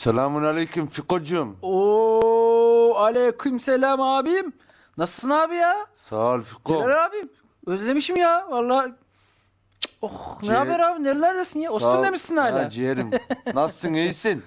Selamun aleyküm Fiko'cum. Oo aleykümselam abim. Nasılsın abi ya? Sağ ol Fiko. Celal abim. Özlemişim ya vallahi. Cık, Oh ne Ciğer- haber abi? Nerelerdesin ya? Ostim'de misin hala? Ha, ciğerim. Nasılsın iyisin?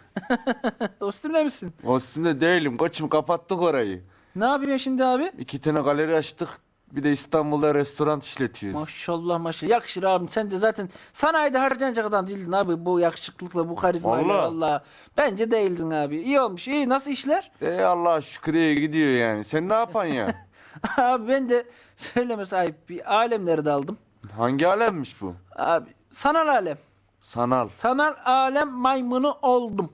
Ostim'de misin? Ostim'de değilim koçum kapattık orayı. Ne yapıyorsun şimdi abi? İki tane galeri açtık. Bir de İstanbul'da restoran işletiyoruz. Maşallah maşallah. Yakışır abim. Sen de zaten sanayide harcanacak adam değildin abi. Bu yakışıklıkla, bu karizmayla Vallahi. valla. Bence değildin abi. İyi olmuş. İyi. Nasıl işler? E Allah şükür iyi gidiyor yani. Sen ne yapan ya? abi ben de söyleme sahip bir alemlere daldım. Hangi alemmiş bu? Abi sanal alem. Sanal. Sanal alem maymunu oldum.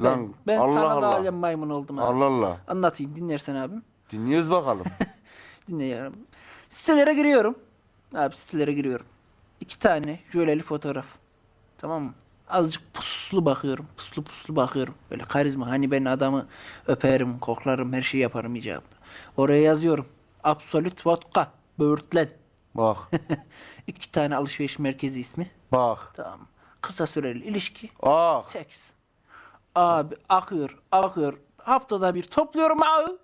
Ben, Lan ben Allah sanal Allah. alem maymunu oldum abi. Allah Allah. Anlatayım dinlersen abim. Dinliyoruz bakalım. Dinliyorum. Sitelere giriyorum. Abi sitelere giriyorum. İki tane jöleli fotoğraf. Tamam mı? Azıcık puslu bakıyorum. Puslu puslu bakıyorum. Böyle karizma. Hani ben adamı öperim, koklarım, her şeyi yaparım icabında. Oraya yazıyorum. Absolut Vodka. Böğürtlen. Bak. İki tane alışveriş merkezi ismi. Bak. Tamam. Kısa süreli ilişki. Ah. Seks. Abi akıyor, akıyor. Haftada bir topluyorum ağı.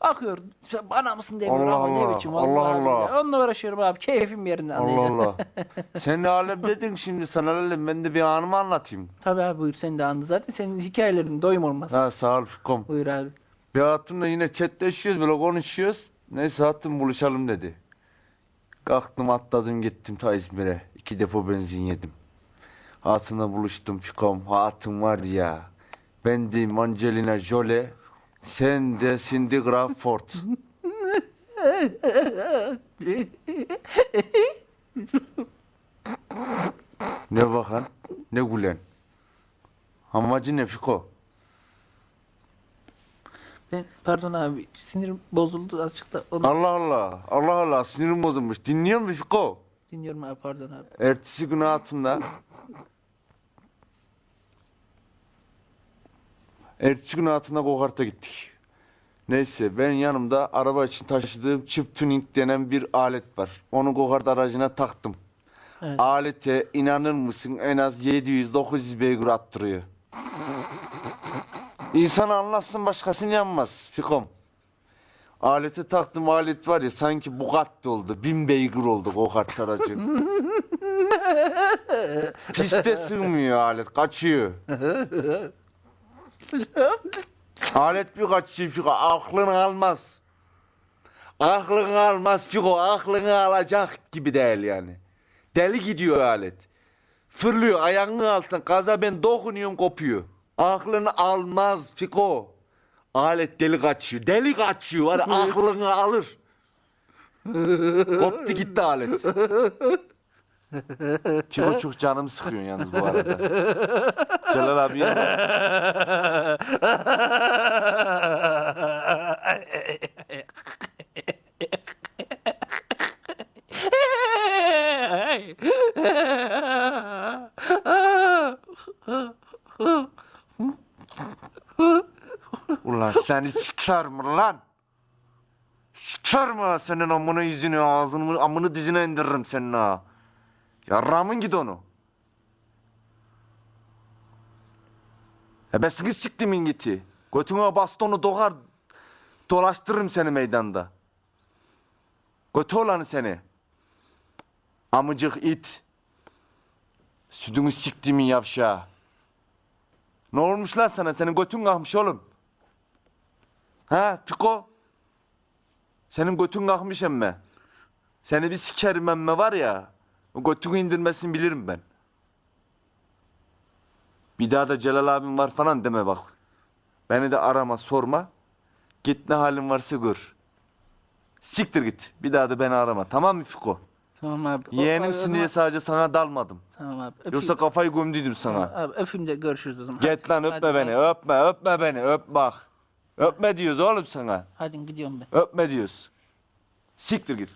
Akıyor. Bana mısın demiyorum Allah ama Allah, ne biçim. Allah Allah. billahi. Onunla uğraşıyorum abi. Keyfim yerinde Allah. Allah. Sen ne alem dedin şimdi sanal alem. Ben de bir anımı anlatayım. Tabii abi buyur sen de anladın. Zaten senin hikayelerin doyum olmaz. Ha sağ ol Fikom. Buyur abi. Bir hatunla yine chatleşiyoruz böyle konuşuyoruz. Neyse hatun buluşalım dedi. Kalktım atladım gittim ta İzmir'e. İki depo benzin yedim. Hatunla buluştum Fikom. Hatun var ya. Ben de Angelina Jolie. Sen de Cindy Crawford. ne bakan? Ne gülen? Amacı ne Fiko? Ben, pardon abi sinirim bozuldu azıcık da onu Allah Allah. Allah Allah. Sinirim bozulmuş. Dinliyor musun Fiko? dinliyorum abi pardon abi. Ertesi gün hatunda Ertesi gün hatunda go-kart'a gittik. Neyse ben yanımda araba için taşıdığım chip tuning denen bir alet var. Onu go-kart aracına taktım. Evet. Alete inanır mısın en az 700-900 beygir attırıyor. İnsan anlatsın başkasını yanmaz Fikom. Alete taktım alet var ya sanki Bugatti oldu. Bin beygir oldu go-kart aracı. Piste sığmıyor alet kaçıyor. alet bir kaçıyor Fiko aklını almaz. Aklını almaz Fiko aklını alacak gibi değil yani. Deli gidiyor alet. Fırlıyor ayağının altına gaza ben dokunuyorum kopuyor. Aklını almaz Fiko. Alet deli kaçıyor. Deli kaçıyor var aklını alır. Koptu gitti alet. Fiko çok canım sıkıyor yalnız bu arada. Celal abi Ulan seni siker mi lan? Mi lan senin amını yüzünü ağzını amını dizine indiririm senin ha. Yarramın git onu. Ebesini siktimin giti. Götüne bastonu dokar dolaştırırım seni meydanda. Götü olanı seni. Amıcık it. Sütünü siktimin yavşağı. Ne olmuş lan sana? Senin götün kalkmış oğlum. Ha Fiko? Senin götün kalkmış emme. Seni bir sikerim emme var ya. O götünü indirmesini bilirim ben. Bir daha da Celal abim var falan deme bak. Beni de arama sorma. Git ne halin varsa gör. Siktir git. Bir daha da beni arama. Tamam mı Fiko? Tamam abi. O Yeğenimsin zaman- diye sadece sana dalmadım. Tamam abi. Öpeyim. Yoksa kafayı gömdüydüm sana. Abi öpeyim de görüşürüz o zaman. Git lan öpme hadi, beni. hadi. Öpme öpme beni. Öp bak. Öpme diyoruz oğlum sana. Hadi gidiyorum ben. Öpme diyoruz. Siktir git.